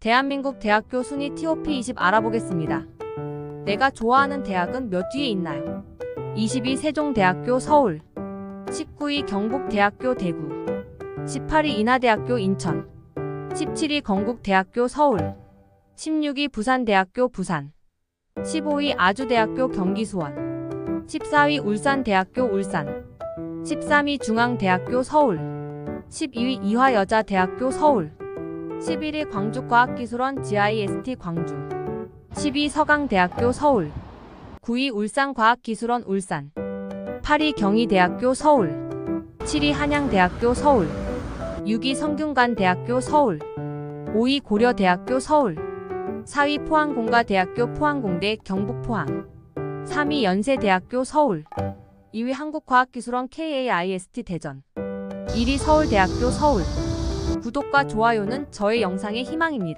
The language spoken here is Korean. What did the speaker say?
대한민국 대학교 순위 TOP20 알아보겠습니다. 내가 좋아하는 대학은 몇 위에 있나요? 22 세종대학교 서울 19위 경북대학교 대구 18위 인하대학교 인천 17위 건국대학교 서울 16위 부산대학교 부산 15위 아주대학교 경기 수원 14위 울산대학교 울산 13위 중앙대학교 서울 12위 이화여자대학교 서울 11위 광주과학기술원 GIST 광주. 10위 서강대학교 서울. 9위 울산과학기술원 울산. 8위 경희대학교 서울. 7위 한양대학교 서울. 6위 성균관대학교 서울. 5위 고려대학교 서울. 4위 포항공가대학교 포항공대 경북포항. 3위 연세대학교 서울. 2위 한국과학기술원 KAIST 대전. 1위 서울대학교 서울 구독과 좋아요는 저의 영상의 희망입니다.